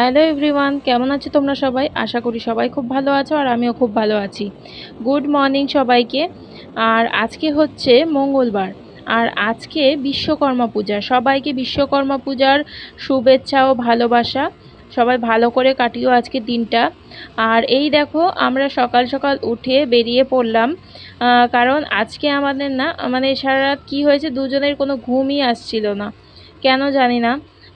Hello everyone কেমন আছো তোমরা সবাই? আশা করি সবাই খুব ভালো আছো আর আমিও খুব ভালো আছি। গুড মর্নিং সবাইকে। আর আজকে হচ্ছে মঙ্গলবার। আর আজকে বিশ্বকর্মা পূজা। সবাইকে বিশ্বকর্মা পূজার শুভেচ্ছা ও ভালোবাসা। সবাই ভালো করে কাটিও আজকে দিনটা। আর এই দেখো, আমরা সকাল সকাল উঠে বেরিয়ে পড়লাম। কারণ আজকে আমাদের না মানে সারা রাত কী হয়েছে, দুজনের কোনো ঘুমই আসছিল না। কেন জানি না।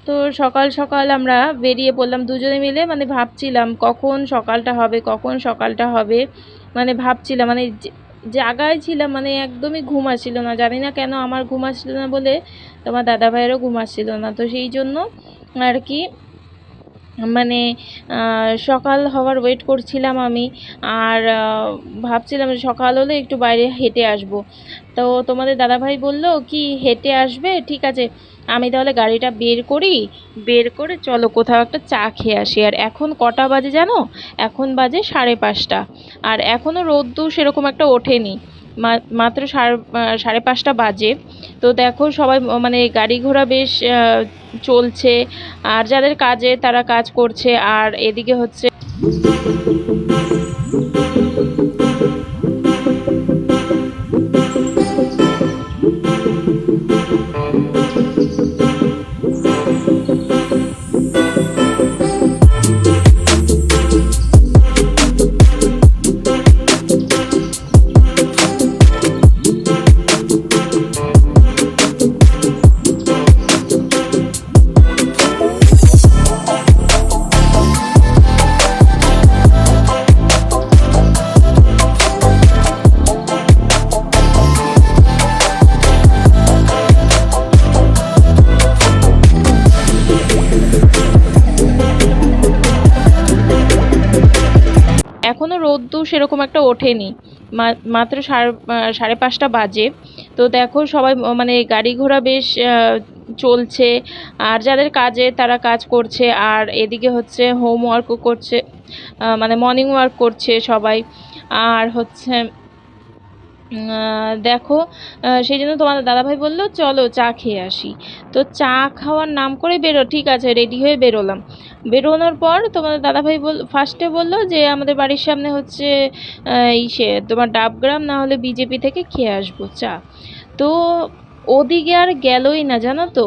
তো সকাল সকাল আমরা বেরিয়ে পড়লাম, দুজনে মিলে মানে ভাবছিলাম কখন সকালটা হবে, কখন সকালটা হবে মানে ভাবছিলাম মানে জাগায় ছিলাম মানে একদমই ঘুম আসছিল না, জানি না কেন আমার ঘুম আসছিল না বলে তোমার দাদা ভাইয়েরও ঘুম আসছিল না, তো সেই জন্য আর কি মানে সকাল হওয়ার ওয়েট করছিলাম আমি, আর ভাবছিলাম সকাল হলে একটু বাইরে হেঁটে আসব, তো তোমাদের দাদাভাই বলল, কি, হেঁটে আসবে? ঠিক আছে। আমি তাহলে গাড়িটা বের করি, বের করে চলো কোথাও একটা চা খেয়ে আসি। আর এখন কটা বাজে জানো? এখন বাজে সাড়ে পাঁচটা। আর এখনও রোদ্দুর সেরকম একটা ওঠেনি। মাত্র সাড়ে সাড়ে পাঁচটা বাজে। তো দেখো সবাই মানে গাড়ি ঘোড়া বেশ চলছে। আর যাদের কাজে তারা কাজ করছে। আর এদিকে হচ্ছে সেরকম একটা ওঠেনি। মাত্র সাড়ে সাড়ে পাঁচটা বাজে। তো দেখো সবাই মানে গাড়ি ঘোড়া বেশ চলছে। আর যাদের কাজে তারা কাজ করছে। আর এদিকে হচ্ছে হোমওয়ার্কও করছে মানে মর্নিং ওয়ার্ক করছে সবাই। আর হচ্ছে দেখো সেই জন্য তোমাদের দাদাভাই বলল, চলো চা খেয়ে আসি। তো চা খাওয়ার নাম করে বেরো, ঠিক আছে রেডি হয়ে বেরোলাম। বেরোনোর পর তোমাদের দাদাভাই বল ফার্স্টে বলল যে, আমাদের বাড়ির সামনে হচ্ছে ইসে, তোমার ডাবগ্রাম, না হলে বিজেপি থেকে খেয়ে আসব চা। তো ওদিকে আর গেলই না, জানো তো?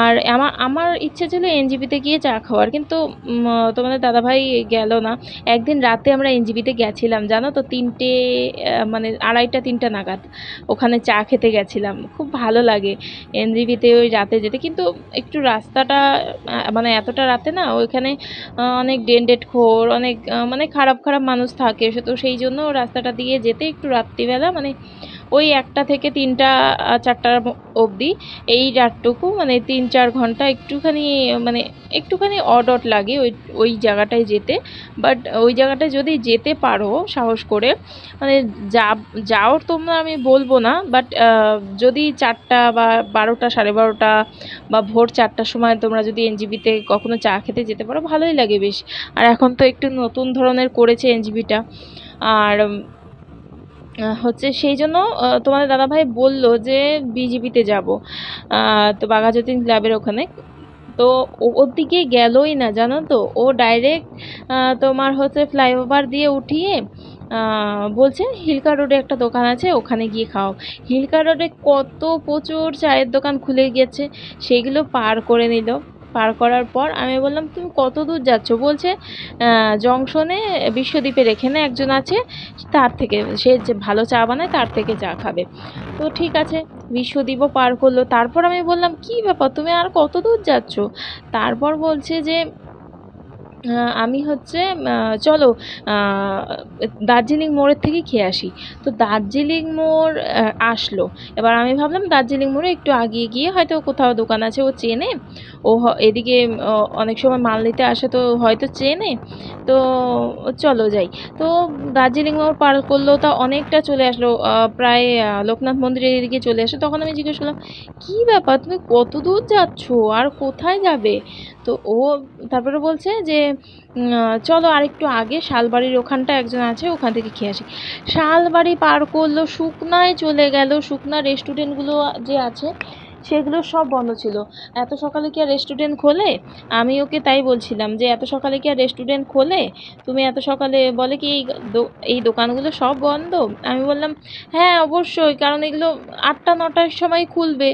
আর আমার আমার ইচ্ছে ছিল এনজিপিতে গিয়ে চা খাওয়ার, কিন্তু তোমাদের দাদাভাই গেল না। একদিন রাতে আমরা এনজিপিতে গেছিলাম, জানো তো? তিনটে মানে আড়াইটা, তিনটা নাগাদ ওখানে চা খেতে গেছিলাম। খুব ভালো লাগে এনজিপিতে ওই রাতে যেতে, কিন্তু একটু রাস্তাটা মানে এতটা রাতে না, ওইখানে অনেক ডেন্ডেড খোর, অনেক মানে খারাপ খারাপ মানুষ থাকে তো সেই জন্য রাস্তাটা দিয়ে যেতে একটু রাত্রিবেলা মানে ওই একটা থেকে তিনটা আহ, চারটার অবধি এই রাতটুকু মানে তিন চার ঘণ্টা একটুখানি মানে একটুখানি অড অড লাগে ওই ওই জায়গাটায় যেতে। বাট ওই জায়গাটায় যদি যেতে পারো সাহস করে মানে যা যাও তোমরা আমি বলব না বাট যদি চারটা বা বারোটা সাড়ে বারোটা বা ভোর চারটার সময় তোমরা যদি এনজিবিতে কখনো চা খেতে যেতে পারো ভালোই লাগে বেশ। আর এখন তো একটু নতুন ধরনের করেছে এনজিবিটা আর হচ্ছে সেই জন্য তোমাদের দাদাভাই বলল যে বিজিবিতে যাব। তো বাঘাযতীন ক্লাবের ওখানে। তো ওর দিকে গেলই না, জানো তো? ও ডাইরেক্ট তোমার হচ্ছে ফ্লাইওভার দিয়ে উঠিয়ে বলছে হিলকা রোডে একটা দোকান আছে, ওখানে গিয়ে খাও। হিলকা রোডে কত প্রচুর চায়ের দোকান খুলে গিয়েছে সেগুলো পার করে নিল। পার করার পর আমি বললাম, তুমি কত দূর যাচ্ছ? বলছে জংশনে বিশ্বদ্বীপের এখানে একজন আছে, তার থেকে, সে যে ভালো চা বানায় তার থেকে চা খাবে। তো ঠিক আছে, বিশ্বদ্বীপও পার করল। তারপর আমি বললাম, কি ব্যাপার? তুমি আর কত দূর যাচ্ছ? তারপর বলছে যে আমি হচ্ছে চলো দার্জিলিং মোড়ের থেকে খেয়ে আসি। তো দার্জিলিং মোড় আসলো। এবার আমি ভাবলাম দার্জিলিং মোড়ে একটু আগিয়ে গিয়ে হয়তো কোথাও দোকান আছে, ও চেনে। ও এদিকে অনেক সময় মাল নিতে আসে তো হয়তো চেনে। তো চলো যাই। তো দার্জিলিং মোড় পার করল, তা অনেকটা চলে আসলো। প্রায় লোকনাথ মন্দিরের এদিকে চলে আসলো তখন আমি জিজ্ঞেস করলাম, কী ব্যাপার? তুমি কত দূর যাচ্ছ? আর কোথায় যাবে? তো ও তারপরে বলছে যে চলো আরেকটু আগে শালবাড়ির ওখানটা একজন আছে, ওখান থেকে খেয়ে আসি। শালবাড়ি পার করল, শুকনায় চলে গেল, শুকনা রেস্টুরেন্টগুলো যে আছে সেগুলো সব বন্ধ ছিল। এত সকালে কি আর রেস্টুরেন্ট খোলে? আমি ওকে তাই বলছিলাম যে, এত সকালে কি আর রেস্টুরেন্ট খোলে? তুমি এত সকালে বলে কি এই এই দোকানগুলো সব বন্ধ? আমি বললাম হ্যাঁ অবশ্যই, কারণ এগুলো আটটা, নটার সময় খুলবে।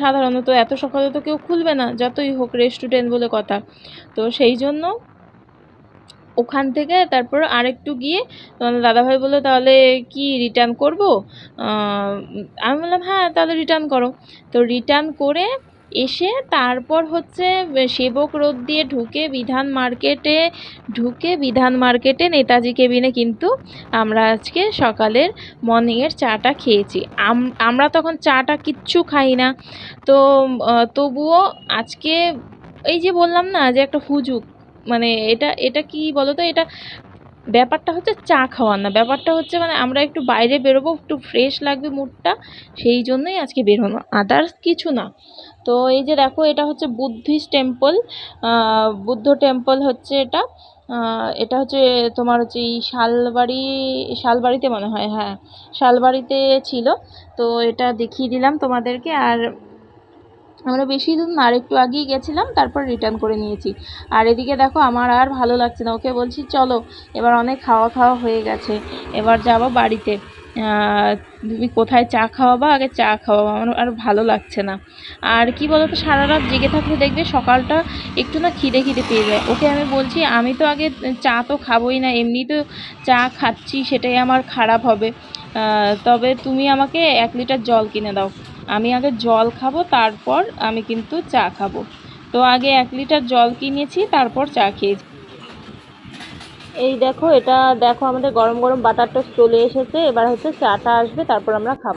সাধারণত এত সকালে তো কেউ খুলবে না, যতই হোক রেস্টুরেন্ট বলে কথা। তো সেই জন্য ওখান থেকে তারপর আরেকটু গিয়ে দাদাভাই বলল, তাহলে কি রিটার্ন করব? আমি বললাম হ্যাঁ তাহলে রিটার্ন করো। তো রিটার্ন করে এসে তারপর হচ্ছে সেবক রোড দিয়ে ঢুকে বিধান মার্কেটে ঢুকে বিধান মার্কেটে নেতাজি কেবিনে কিন্তু আমরা আজকে সকালের মর্নিংয়ের চাটা খেয়েছি। আম- আমরা তখন চাটা কিচ্ছু খাই না। তো তবুও আজকে এই যে বললাম না যে একটা হুজুক মানে এটা এটা কি বলো তো এটা ব্যাপারটা হচ্ছে চা খাওয়ার না। ব্যাপারটা হচ্ছে মানে আমরা একটু বাইরে বেরোবো, একটু ফ্রেশ লাগবে মুডটা সেই জন্যই আজকে বেরোনো। আদার্স কিছু না। তো এই যে দেখো, এটা হচ্ছে বুদ্ধিস্ট টেম্পল বুদ্ধ টেম্পল হচ্ছে এটা এটা হচ্ছে তোমার হচ্ছে এই শালবাড়ি, শালবাড়িতে মনে হয় হ্যাঁ শালবাড়িতে ছিল। তো এটা দেখিয়ে দিলাম তোমাদেরকে। আর আমরা বেশি দূর না আর একটু আগেই গেছিলাম, তারপর রিটার্ন করে নিয়েছি। আর এদিকে দেখো, আমার আর ভালো লাগছে না। ওকে বলছি, চলো, এবার অনেক খাওয়া খাওয়া হয়ে গেছে। এবার যাব বাড়িতে। তুমি কোথায় চা খাওয়াবা? আগে চা খাওয়াবো। আমার আর ভালো লাগছে না। আর কি বলতো সারা রাত জেগে থাকলে দেখবে সকালটা একটু না খিদে খিদে পেয়ে যায়। ওকে আমি বলছি, আমি তো আগে চা তো খাবোই না, এমনি তো চা খাচ্ছি, সেটাই আমার খারাপ হবে। তবে তুমি আমাকে এক লিটার জল কিনে দাও। আমি আগে জল খাব, তারপর আমি কিন্তু চা খাব। তো আগে এক লিটার জল কিনেছি, তারপর চা খেয়েছি। এই দেখো, এটা দেখো আমাদের গরম গরম বাটার টোস্ট চলে এসেছে। এবার হচ্ছে চাটা আসবে, তারপর আমরা খাব।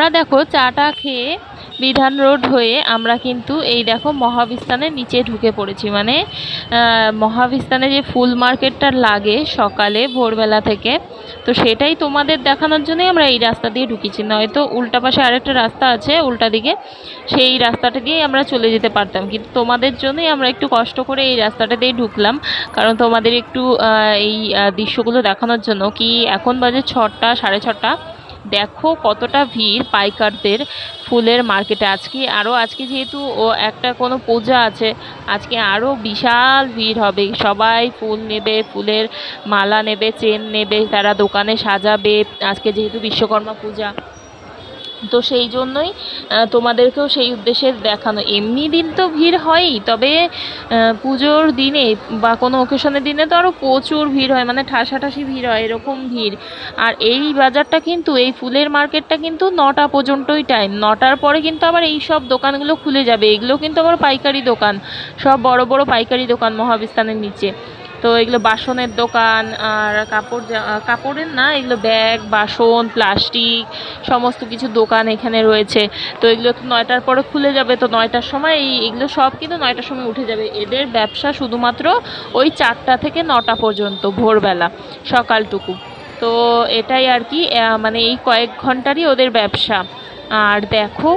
আমরা দেখো চাটা খেয়ে বিধান রোড হয়ে আমরা কিন্তু এই দেখো মহাবিস্তানের নিচে ঢুকে পড়েছি। মানে মহাবিস্তানে যে ফুল মার্কেটটা লাগে সকালে, ভোরবেলা থেকে, তো সেটাই তোমাদের দেখানোর জন্যই আমরা এই রাস্তা দিয়ে ঢুকেছি। নয়তো উল্টা পাশে আরেকটা রাস্তা আছে, উল্টা দিকে, সেই রাস্তাটা দিয়েই আমরা চলে যেতে পারতাম। কিন্তু তোমাদের জন্যই আমরা একটু কষ্ট করে এই রাস্তাটা দিয়ে ঢুকলাম, কারণ তোমাদের একটু এই দৃশ্যগুলো দেখানোর জন্য কি এখন বাজে ছটা, সাড়ে ছটা? দেখো কতটা ভিড় পাইকারদের ফুলের মার্কেটে। আজকে আরও আজকে যেহেতু ও একটা কোনো পূজা আছে, আজকে আরও বিশাল ভিড় হবে। সবাই ফুল নেবে, ফুলের মালা নেবে, চেন নেবে, তারা দোকানে সাজাবে। আজকে যেহেতু বিশ্বকর্মা পূজা। তো সেই জন্যই তোমাদেরকেও সেই উদ্দেশ্যে দেখানো। এমনি দিন তো ভিড় হয়ই, তবে পুজোর দিনে বা কোনো অকেশনের দিনে তো আরও প্রচুর ভিড় হয় মানে ঠাসাঠাসি ভিড় হয়, এরকম ভিড়। আর এই বাজারটা কিন্তু, এই ফুলের মার্কেটটা কিন্তু নটা পর্যন্তই টাইম নটার পরে কিন্তু আবার এই সব দোকানগুলো খুলে যাবে। এগুলো কিন্তু আবার পাইকারি দোকান, সব বড় বড় পাইকারি দোকান মহাবিস্তানের নিচে। তো এগুলো বাসনের দোকান আর কাপড় কাপড়ের না, এগুলো ব্যাগ, বাসন, প্লাস্টিক, সমস্ত কিছু দোকান এখানে রয়েছে। তো এগুলো তো নয়টার পরে খুলে যাবে, তো নয়টার সময় এই, এগুলো সব কিন্তু নয়টার সময় উঠে যাবে। এদের ব্যবসা শুধুমাত্র ওই চারটা থেকে নটা পর্যন্ত, ভোরবেলা, সকালটুকু। তো এটাই আর কি মানে এই কয়েক ঘন্টারই ওদের ব্যবসা। আর দেখো,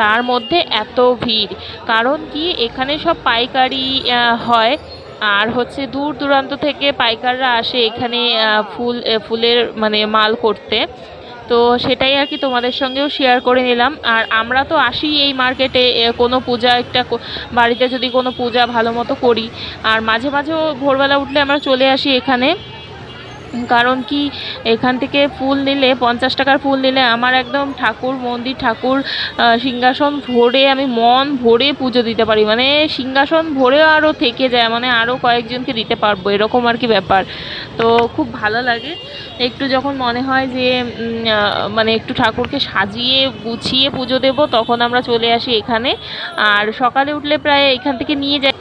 তার মধ্যে এত ভিড়। কারণ কি, এখানে সব পাইকারি হয়। আর হচ্ছে দূর দূরান্ত থেকে পাইকাররা আসে এখানে ফুল ফুলের মানে মাল করতে। তো সেটাই আর কি তোমাদের সঙ্গেও শেয়ার করে নিলাম। আর আমরা তো আসি এই মার্কেটে কোনো পূজা একটা বাড়িতে যদি কোনো পূজা ভালো মতো করি। আর মাঝে মাঝেও ভোরবেলা উঠলে আমরা চলে আসি এখানে। কারণ কি, এখান থেকে ফুল নিলে, পঞ্চাশ টাকার ফুল নিলে আমার একদম ঠাকুর মন্দির, ঠাকুর সিংহাসন ভরে আমি মন ভরে পুজো দিতে পারি। মানে সিংহাসন ভরে আরও থেকে যায় মানে আরও কয়েকজনকে দিতে পারব, এরকম আর কি ব্যাপার। তো খুব ভালো লাগে। একটু যখন মনে হয় যে মানে একটু ঠাকুরকে সাজিয়ে, গুছিয়ে পুজো দেব, তখন আমরা চলে আসি এখানে। আর সকালে উঠলে প্রায় এখান থেকে নিয়ে যাই।